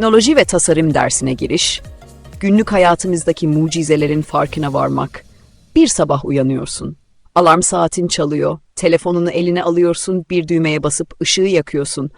Teknoloji ve tasarım dersine giriş, günlük hayatımızdaki mucizelerin farkına varmak. Bir sabah uyanıyorsun. Alarm saatin çalıyor, telefonunu eline alıyorsun, bir düğmeye basıp ışığı yakıyorsun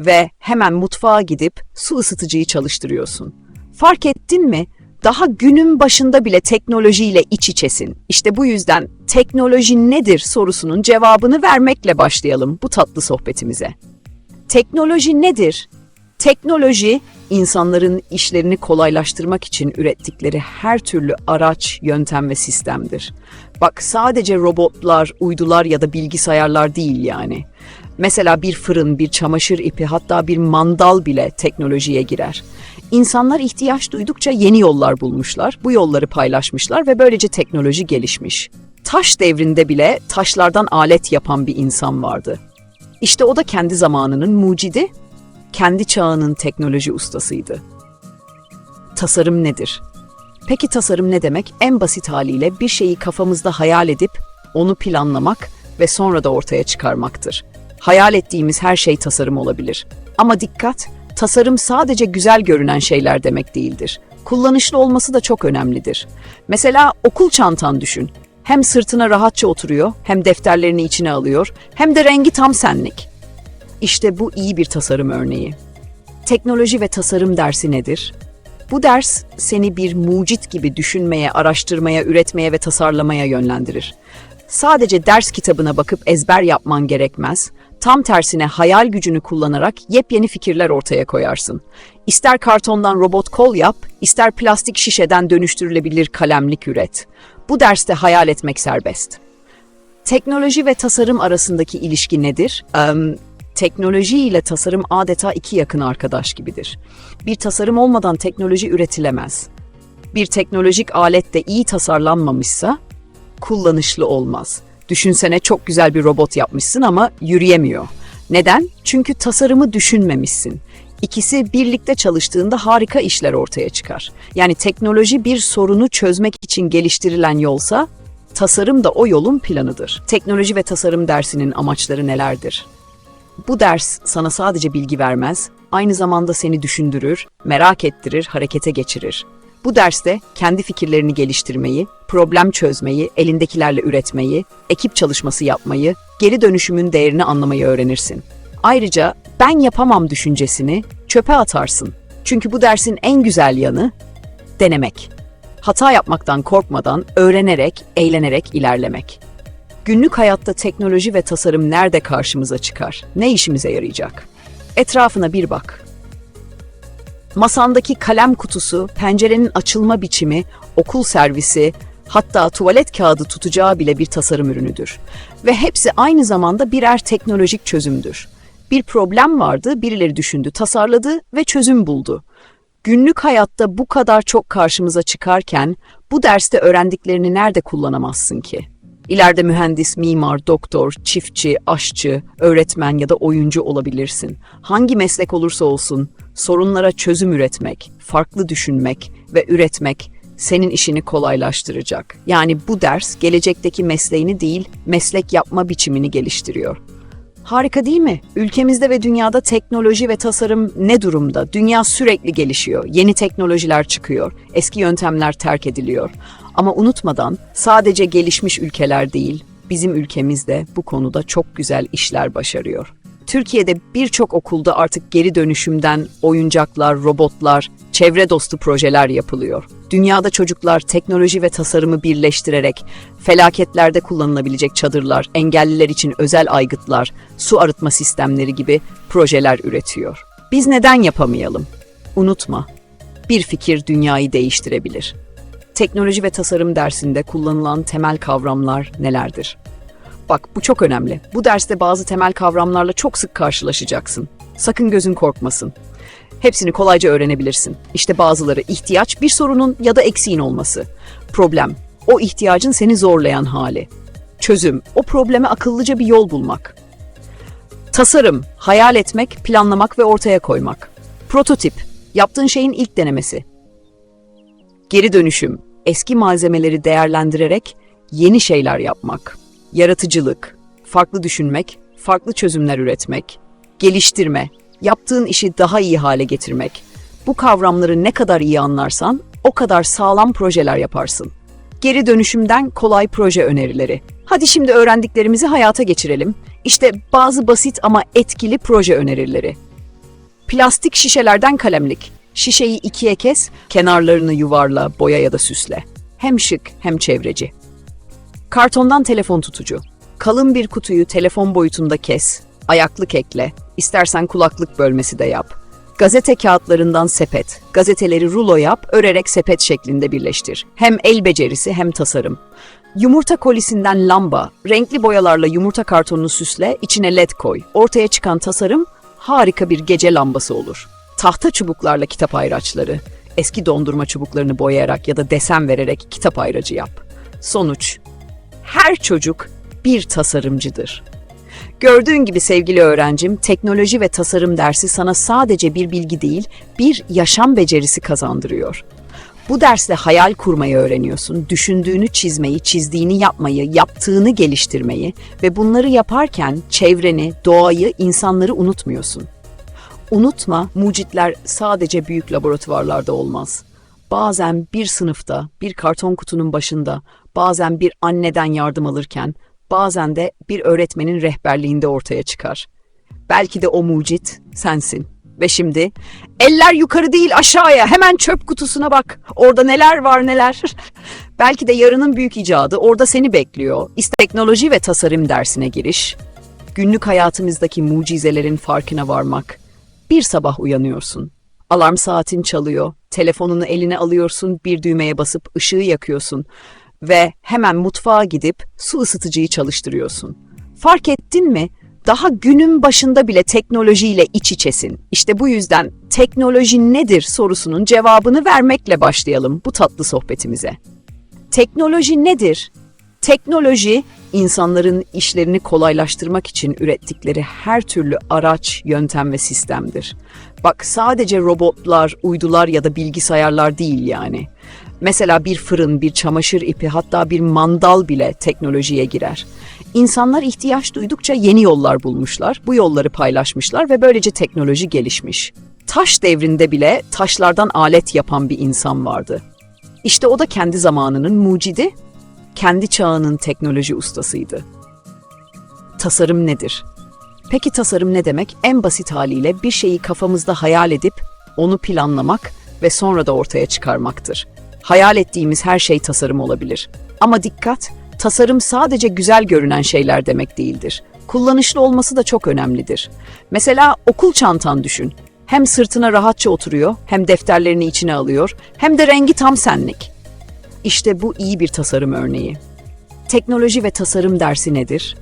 ve hemen mutfağa gidip su ısıtıcıyı çalıştırıyorsun. Fark ettin mi? Daha günün başında bile teknolojiyle iç içesin. İşte bu yüzden teknoloji nedir sorusunun cevabını vermekle başlayalım bu tatlı sohbetimize. Teknoloji nedir? Teknoloji, insanların işlerini kolaylaştırmak için ürettikleri her türlü araç, yöntem ve sistemdir. Bak sadece robotlar, uydular ya da bilgisayarlar değil yani. Mesela bir fırın, bir çamaşır ipi hatta bir mandal bile teknolojiye girer. İnsanlar ihtiyaç duydukça yeni yollar bulmuşlar, bu yolları paylaşmışlar ve böylece teknoloji gelişmiş. Taş devrinde bile taşlardan alet yapan bir insan vardı. İşte o da kendi zamanının mucidi, kendi çağının teknoloji ustasıydı. Tasarım nedir? Peki tasarım ne demek? En basit haliyle bir şeyi kafamızda hayal edip onu planlamak ve sonra da ortaya çıkarmaktır. Hayal ettiğimiz her şey tasarım olabilir. Ama dikkat, tasarım sadece güzel görünen şeyler demek değildir. Kullanışlı olması da çok önemlidir. Mesela okul çantan düşün. Hem sırtına rahatça oturuyor, hem defterlerini içine alıyor, hem de rengi tam senlik. İşte bu iyi bir tasarım örneği. Teknoloji ve tasarım dersi nedir? Bu ders seni bir mucit gibi düşünmeye, araştırmaya, üretmeye ve tasarlamaya yönlendirir. Sadece ders kitabına bakıp ezber yapman gerekmez. Tam tersine hayal gücünü kullanarak yepyeni fikirler ortaya koyarsın. İster kartondan robot kol yap, ister plastik şişeden dönüştürülebilir kalemlik üret. Bu derste hayal etmek serbest. Teknoloji ve tasarım arasındaki ilişki nedir? Em, teknoloji ile tasarım adeta iki yakın arkadaş gibidir. Bir tasarım olmadan teknoloji üretilemez. Bir teknolojik alet de iyi tasarlanmamışsa kullanışlı olmaz. Düşünsene çok güzel bir robot yapmışsın ama yürüyemiyor. Neden? Çünkü tasarımı düşünmemişsin. İkisi birlikte çalıştığında harika işler ortaya çıkar. Yani teknoloji bir sorunu çözmek için geliştirilen yolsa, tasarım da o yolun planıdır. Teknoloji ve tasarım dersinin amaçları nelerdir? Bu ders sana sadece bilgi vermez, aynı zamanda seni düşündürür, merak ettirir, harekete geçirir. Bu derste kendi fikirlerini geliştirmeyi, problem çözmeyi, elindekilerle üretmeyi, ekip çalışması yapmayı, geri dönüşümün değerini anlamayı öğrenirsin. Ayrıca ben yapamam düşüncesini çöpe atarsın. Çünkü bu dersin en güzel yanı denemek. Hata yapmaktan korkmadan öğrenerek, eğlenerek ilerlemek. Günlük hayatta teknoloji ve tasarım nerede karşımıza çıkar? Ne işimize yarayacak? Etrafına bir bak. Masandaki kalem kutusu, pencerenin açılma biçimi, okul servisi, hatta tuvalet kağıdı tutacağı bile bir tasarım ürünüdür. Ve hepsi aynı zamanda birer teknolojik çözümdür. Bir problem vardı, birileri düşündü, tasarladı ve çözüm buldu. Günlük hayatta bu kadar çok karşımıza çıkarken bu derste öğrendiklerini nerede kullanamazsın ki? İleride mühendis, mimar, doktor, çiftçi, aşçı, öğretmen ya da oyuncu olabilirsin. Hangi meslek olursa olsun sorunlara çözüm üretmek, farklı düşünmek ve üretmek senin işini kolaylaştıracak. Yani bu ders gelecekteki mesleğini değil, meslek yapma biçimini geliştiriyor. Harika değil mi? Ülkemizde ve dünyada teknoloji ve tasarım ne durumda? Dünya sürekli gelişiyor. Yeni teknolojiler çıkıyor. Eski yöntemler terk ediliyor. Ama unutmadan sadece gelişmiş ülkeler değil, bizim ülkemizde bu konuda çok güzel işler başarıyor. Türkiye'de birçok okulda artık geri dönüşümden oyuncaklar, robotlar, çevre dostu projeler yapılıyor. Dünyada çocuklar teknoloji ve tasarımı birleştirerek felaketlerde kullanılabilecek çadırlar, engelliler için özel aygıtlar, su arıtma sistemleri gibi projeler üretiyor. Biz neden yapamayalım? Unutma, bir fikir dünyayı değiştirebilir. Teknoloji ve tasarım dersinde kullanılan temel kavramlar nelerdir? Bak bu çok önemli. Bu derste bazı temel kavramlarla çok sık karşılaşacaksın. Sakın gözün korkmasın. Hepsini kolayca öğrenebilirsin. İşte bazıları ihtiyaç, bir sorunun ya da eksiğin olması. Problem, o ihtiyacın seni zorlayan hali. Çözüm, o probleme akıllıca bir yol bulmak. Tasarım, hayal etmek, planlamak ve ortaya koymak. Prototip, yaptığın şeyin ilk denemesi. Geri dönüşüm, eski malzemeleri değerlendirerek yeni şeyler yapmak. Yaratıcılık, farklı düşünmek, farklı çözümler üretmek. Geliştirme, yaptığın işi daha iyi hale getirmek. Bu kavramları ne kadar iyi anlarsan o kadar sağlam projeler yaparsın. Geri dönüşümden kolay proje önerileri. Hadi şimdi öğrendiklerimizi hayata geçirelim. İşte bazı basit ama etkili proje önerileri. Plastik şişelerden kalemlik. Şişeyi ikiye kes, kenarlarını yuvarla, boya ya da süsle. Hem şık hem çevreci. Kartondan telefon tutucu. Kalın bir kutuyu telefon boyutunda kes, ayaklık ekle, istersen kulaklık bölmesi de yap. Gazete kağıtlarından sepet. Gazeteleri rulo yap, örerek sepet şeklinde birleştir. Hem el becerisi hem tasarım. Yumurta kolisinden lamba, renkli boyalarla yumurta kartonunu süsle, içine led koy. Ortaya çıkan tasarım harika bir gece lambası olur. Tahta çubuklarla kitap ayraçları. Eski dondurma çubuklarını boyayarak ya da desen vererek kitap ayracı yap. Sonuç, her çocuk bir tasarımcıdır. Gördüğün gibi sevgili öğrencim, teknoloji ve tasarım dersi sana sadece bir bilgi değil, bir yaşam becerisi kazandırıyor. Bu derste hayal kurmayı öğreniyorsun, düşündüğünü çizmeyi, çizdiğini yapmayı, yaptığını geliştirmeyi ve bunları yaparken çevreni, doğayı, insanları unutmuyorsun. Unutma, mucitler sadece büyük laboratuvarlarda olmaz. Bazen bir sınıfta, bir karton kutunun başında, bazen bir anneden yardım alırken, bazen de bir öğretmenin rehberliğinde ortaya çıkar. Belki de o mucit sensin. Ve şimdi eller yukarı değil aşağıya hemen çöp kutusuna bak. Orada neler var neler. Belki de yarının büyük icadı orada seni bekliyor. Teknoloji ve tasarım dersine giriş. Günlük hayatımızdaki mucizelerin farkına varmak. Bir sabah uyanıyorsun. Alarm saatin çalıyor. Telefonunu eline alıyorsun, bir düğmeye basıp ışığı yakıyorsun ve hemen mutfağa gidip su ısıtıcıyı çalıştırıyorsun. Fark ettin mi? Daha günün başında bile teknolojiyle iç içesin. İşte bu yüzden teknoloji nedir sorusunun cevabını vermekle başlayalım bu tatlı sohbetimize. Teknoloji nedir? Teknoloji, insanların işlerini kolaylaştırmak için ürettikleri her türlü araç, yöntem ve sistemdir. Bak sadece robotlar, uydular ya da bilgisayarlar değil yani. Mesela bir fırın, bir çamaşır ipi, hatta bir mandal bile teknolojiye girer. İnsanlar ihtiyaç duydukça yeni yollar bulmuşlar, bu yolları paylaşmışlar ve böylece teknoloji gelişmiş. Taş devrinde bile taşlardan alet yapan bir insan vardı. İşte o da kendi zamanının mucidi, kendi çağının teknoloji ustasıydı. Tasarım nedir? Peki tasarım ne demek? En basit haliyle bir şeyi kafamızda hayal edip onu planlamak ve sonra da ortaya çıkarmaktır. Hayal ettiğimiz her şey tasarım olabilir. Ama dikkat, tasarım sadece güzel görünen şeyler demek değildir. Kullanışlı olması da çok önemlidir. Mesela okul çantan düşün. Hem sırtına rahatça oturuyor, hem defterlerini içine alıyor, hem de rengi tam senlik. İşte bu iyi bir tasarım örneği. Teknoloji ve tasarım dersi nedir?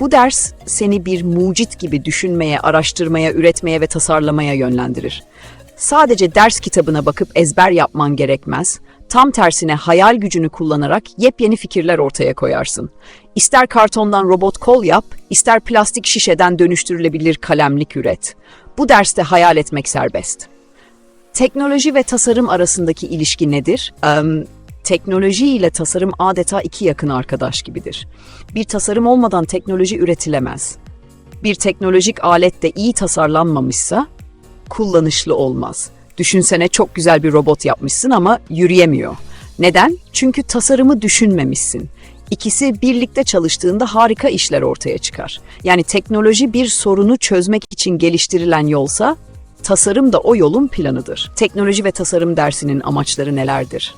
Bu ders seni bir mucit gibi düşünmeye, araştırmaya, üretmeye ve tasarlamaya yönlendirir. Sadece ders kitabına bakıp ezber yapman gerekmez. Tam tersine hayal gücünü kullanarak yepyeni fikirler ortaya koyarsın. İster kartondan robot kol yap, ister plastik şişeden dönüştürülebilir kalemlik üret. Bu derste hayal etmek serbest. Teknoloji ve tasarım arasındaki ilişki nedir? Em, teknoloji ile tasarım adeta iki yakın arkadaş gibidir. Bir tasarım olmadan teknoloji üretilemez. Bir teknolojik alet de iyi tasarlanmamışsa kullanışlı olmaz. Düşünsene çok güzel bir robot yapmışsın ama yürüyemiyor. Neden? Çünkü tasarımı düşünmemişsin. İkisi birlikte çalıştığında harika işler ortaya çıkar. Yani teknoloji bir sorunu çözmek için geliştirilen yolsa, tasarım da o yolun planıdır. Teknoloji ve tasarım dersinin amaçları nelerdir?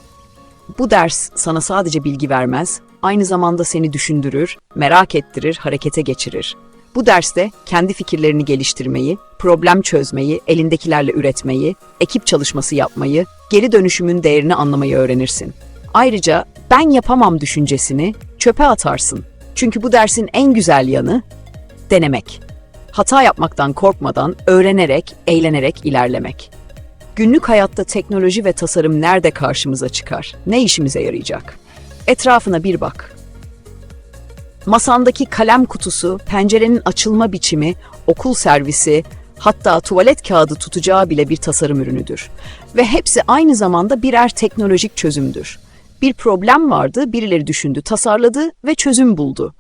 Bu ders sana sadece bilgi vermez, aynı zamanda seni düşündürür, merak ettirir, harekete geçirir. Bu derste kendi fikirlerini geliştirmeyi, problem çözmeyi, elindekilerle üretmeyi, ekip çalışması yapmayı, geri dönüşümün değerini anlamayı öğrenirsin. Ayrıca ben yapamam düşüncesini çöpe atarsın. Çünkü bu dersin en güzel yanı denemek. Hata yapmaktan korkmadan öğrenerek, eğlenerek ilerlemek. Günlük hayatta teknoloji ve tasarım nerede karşımıza çıkar? Ne işimize yarayacak? Etrafına bir bak. Masandaki kalem kutusu, pencerenin açılma biçimi, okul servisi, hatta tuvalet kağıdı tutacağı bile bir tasarım ürünüdür. Ve hepsi aynı zamanda birer teknolojik çözümdür. Bir problem vardı, birileri düşündü, tasarladı ve çözüm buldu.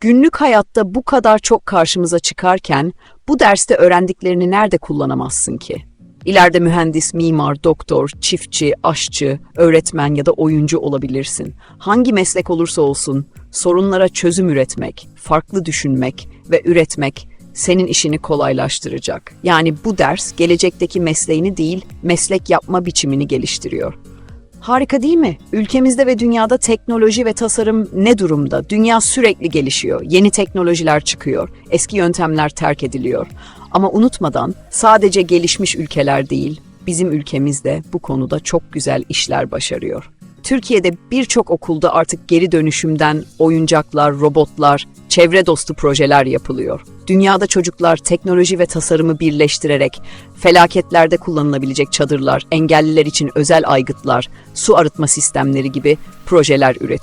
Günlük hayatta bu kadar çok karşımıza çıkarken bu derste öğrendiklerini nerede kullanamazsın ki? İleride mühendis, mimar, doktor, çiftçi, aşçı, öğretmen ya da oyuncu olabilirsin. Hangi meslek olursa olsun sorunlara çözüm üretmek, farklı düşünmek ve üretmek senin işini kolaylaştıracak. Yani bu ders gelecekteki mesleğini değil, meslek yapma biçimini geliştiriyor. Harika değil mi? Ülkemizde ve dünyada teknoloji ve tasarım ne durumda? Dünya sürekli gelişiyor. Yeni teknolojiler çıkıyor. Eski yöntemler terk ediliyor. Ama unutmadan sadece gelişmiş ülkeler değil, bizim ülkemizde bu konuda çok güzel işler başarıyor. Türkiye'de birçok okulda artık geri dönüşümden oyuncaklar, robotlar, çevre dostu projeler yapılıyor. Dünyada çocuklar teknoloji ve tasarımı birleştirerek felaketlerde kullanılabilecek çadırlar, engelliler için özel aygıtlar, su arıtma sistemleri gibi projeler üretiyor.